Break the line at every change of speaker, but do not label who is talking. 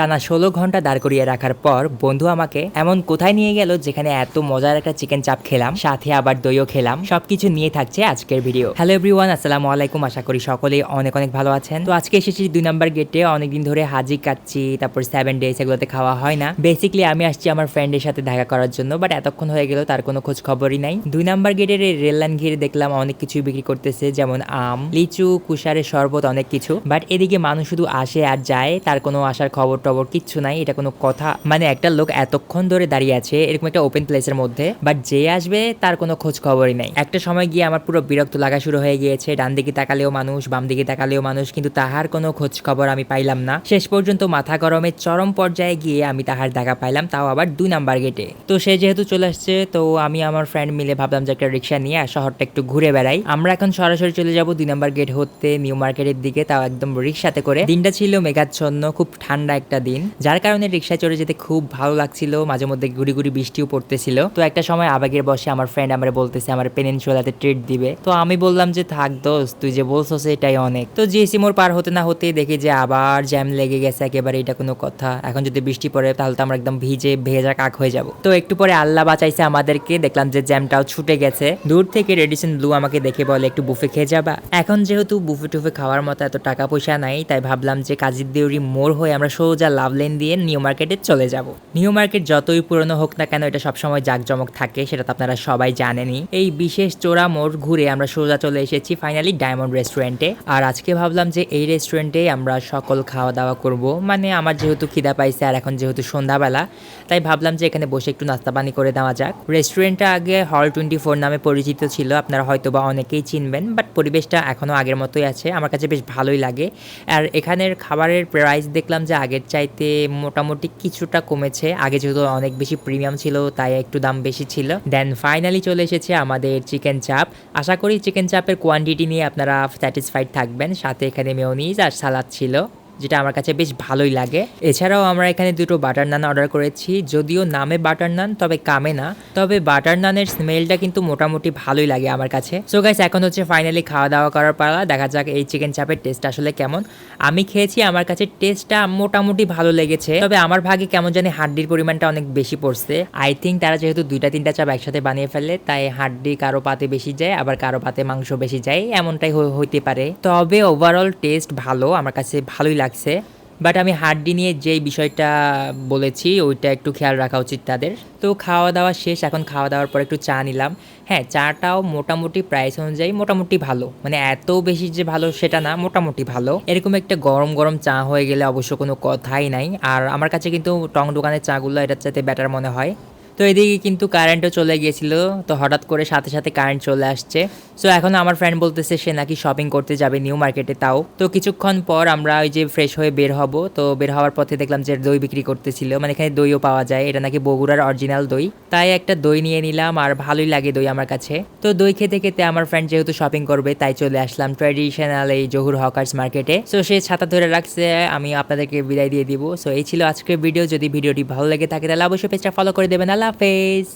টানা ষোলো ঘণ্টা দাঁড় করিয়ে রাখার পর বন্ধু আমাকে, এমন কোথায় নিয়ে গেল যেখানে এত মজার একটা চিকেন চাপ খেলাম? সাথে আবার দইও খেলাম? সবকিছু নিয়ে থাকছে আজকের ভিডিও হ্যালো এভরিওয়ান আসসালামু আলাইকুম। আশা করি সকলে অনেক অনেক ভালো আছেন। তো আজকে এসেছি দুই নাম্বার গেটে অনেকদিন ধরে হাজি কাচ্ছি, তারপর সেভেন ডেজ এগুলোতে খাওয়া হয় না। বেসিক্যালি আমি আসছি আমার ফ্রেন্ডের সাথে দেখা করার জন্য বাট এতক্ষণ হয়ে গেল, তার কোনো খোঁজ খবরই নাই। দুই নাম্বার গেটের এই রেল লাইন ঘিরে দেখলাম অনেক কিছুই বিক্রি করতেছে, যেমন আম, লিচু কুশারের শরবত, অনেক কিছু। বাট এদিকে মানুষ শুধু আসে আর যায়, তার কোনো আসার খবর টবর কিচ্ছু নাই, এটা কোনো কথা। মানে একটা লোক এতক্ষণ ধরে দাঁড়িয়ে আছে, এরকম একটা ওপেন প্লেসের মধ্যে বাট যে আসবে তার কোনো খোঁজ খবরই নাই। একটা সময় গিয়ে আমার পুরো বিরক্ত লাগা শুরু হয়ে গিয়েছে, ডান দিকে তাকালেও মানুষ, বাম দিকে তাকালেও মানুষ, কিন্তু তাহার কোনো খোঁজ খবর আমি পাইলাম না। শেষ পর্যন্ত মাথা গরমের চরম পর্যায়ে গিয়ে আমি তাহার দেখা পাইলাম, তাও আবার দুই নাম্বার গেটে তো সে যেহেতু চলে আসছে, তো আমি আমার ফ্রেন্ড মিলে ভাবলাম যে একটা রিক্সা নিয়ে শহরটা একটু ঘুরে বেড়াই। আমরা এখন সরাসরি চলে যাব দুই নাম্বার গেট হতে, নিউ মার্কেটের দিকে, তাও একদম রিক্সাতে করে। দিনটা ছিল মেঘাচ্ছন্ন, খুব ঠান্ডা একটা দিন, যার কারণে রিক্সায় চড়ে যেতে খুব ভালো লাগছিল, মাঝে মধ্যে গুড়ি গুড়ি বৃষ্টিও পড়তেছিল। তো একটা সময় আবেগের বসে আমার ফ্রেন্ড আমার বলতেছে, আমার পেনিনসুলাতে ট্রিট দিবে। তো আমি বললাম যে, থাক দোস্ত, তুই যে বলছো এটাই অনেক। তো জিএসি মোড় পার হতে না হতে দেখি যে, আবার জ্যাম লেগে গেছে, একেবারে এটা কোনো কথা। এখন যদি বৃষ্টি পড়ে, তাহলে তো আমরা একদম ভিজে, ভেজা কাক হয়ে যাব। তো একটু পরে আল্লাহ বাঁচাইছে আমাদেরকে, দেখলাম যে জ্যামটাও ছুটে গেছে। দূর থেকে রেডিসন ব্লু আমাকে দেখে বলে, একটু বুফে খেয়ে যাবা? এখন যেহেতু বুফে টুফে খাওয়ার মতো এত টাকা পয়সা নাই, তাই ভাবলাম যে কাজীর দেউরি মোড় হয়ে আমরা সোজা লাভ লেন দিয়ে নিউ মার্কেটে চলে যাব। নিউ মার্কেট যতই পুরনো হোক না কেন, এটা সবসময় জাঁকজমক থাকে, সেটা তো আপনারা সবাই জানেনই। এই বিশেষ চোরা মোড় ঘুরে আমরা সোজা চলে এসেছি ফাইনালি ডায়মন্ড রেস্টুরেন্টে আর আজকে ভাবলাম যে এই রেস্টুরেন্টে আমরা সকল খাওয়া দাওয়া করব। মানে আমার যেহেতু খিদা পাইছে আর এখন যেহেতু সন্ধ্যাবেলা, তাই ভাবলাম যে এখানে বসে একটু নাস্তা পানি করে দেওয়া যাক। রেস্টুরেন্টটা আগে হল টোয়েন্টি ফোর নামে পরিচিত ছিল, আপনারা হয়তো বা অনেকেই চিনবেন বাট পরিবেশটা এখনও আগের মতোই আছে, আমার কাছে বেশ ভালোই লাগে। আর এখানের খাবারের প্রাইস দেখলাম যে আগের চাইতে মোটামুটি কিছুটা কমেছে। আগে যেহেতু অনেক বেশি প্রিমিয়াম ছিল, তাই একটু দাম বেশি ছিল। দেন ফাইনালি চলে এসেছে আমাদের চিকেন চাপ আশা করি চিকেন চাপের কোয়ান্টিটি নিয়ে আপনারা স্যাটিসফাইড থাকবেন। সাথে এখানে মেয়নিজ আর সালাদ ছিল। যেটা আমার কাছে বেশ ভালোই লাগে। এছাড়াও আমরা এখানে দুটো বাটার নান অর্ডার করেছি। যদিও নামে বাটার নান তবে কামে না। তবে বাটার নানের স্মেলটা কিন্তু মোটামুটি ভালোই লাগে আমার কাছে। সো গাইস এখন হচ্ছে ফাইনালি খাওয়া দাওয়া করার পালা। দেখা যাক এই চিকেন চাপের টেস্ট আসলে কেমন। আমি খেয়েছি, আমার কাছে টেস্টটা মোটামুটি ভালো লেগেছে। তবে আমার ভাগে কেমন জানি হাড্ডির পরিমাণটা অনেক বেশি পড়ছে। আই থিঙ্ক তারা যেহেতু দুইটা, তিনটা চাপ একসাথে বানিয়ে ফেলে তাই হাড্ডি কারও পাতে বেশি যায়, আবার কারও পাতে মাংস বেশি যায়। এমনটাই হই- হইতে পারে। তবে ওভারঅল টেস্ট ভালো, আমার কাছে ভালোই লাগছে। বাট আমি হাড্ডি নিয়ে যেই বিষয়টা বলেছি, ওইটা একটু খেয়াল রাখা উচিত তাদের। তো খাওয়া দাওয়া শেষ, এখন খাওয়া দাওয়ার পর একটু চা নিলাম। হ্যাঁ চাটাও মোটামুটি প্রাইস অনুযায়ী মোটামুটি ভালো। মানে এত বেশি যে ভালো সেটা না, মোটামুটি ভালো। এরকম একটা গরম গরম চা হয়ে গেলে অবশ্য কোনো কথাই নাই। আর আমার কাছে কিন্তু টং দোকানের চাগুলো এটার চাইতে বেটার মনে হয়। তো এদিকে কিন্তু কারেন্টও চলে গিয়েছিল। তো হঠাৎ করে সাথে সাথে কারেন্ট চলে আসছে। সো এখন আমার ফ্রেন্ড বলতেছে, সে নাকি শপিং করতে যাবে নিউ মার্কেটে তাও। তো কিছুক্ষণ পর আমরা ওই যে ফ্রেশ হয়ে বের হব। তো বের হওয়ার পথে দেখলাম যে দই বিক্রি করতেছিল। মানে এখানে দইও পাওয়া যায়। এটা নাকি বগুড়ার অরিজিনাল দই। তাই একটা দই নিয়ে নিলাম আর ভালোই লাগে দই আমার কাছে। তো দই খেতে খেতে আমার ফ্রেন্ড যেহেতু শপিং করবে, তাই চলে আসলাম ট্র্যাডিশনাল এই জহুর হকার্স মার্কেটে সো সে ছাতা ধরে রাখছে, আমি আপনাদেরকে বিদায় দিয়ে দিব। সো এই ছিল আজকের ভিডিও যদি ভিডিওটি ভালো লেগে থাকে, তাহলে অবশ্যই পেজটা ফলো করে দেবেন। আল্লাহ হাফেজ।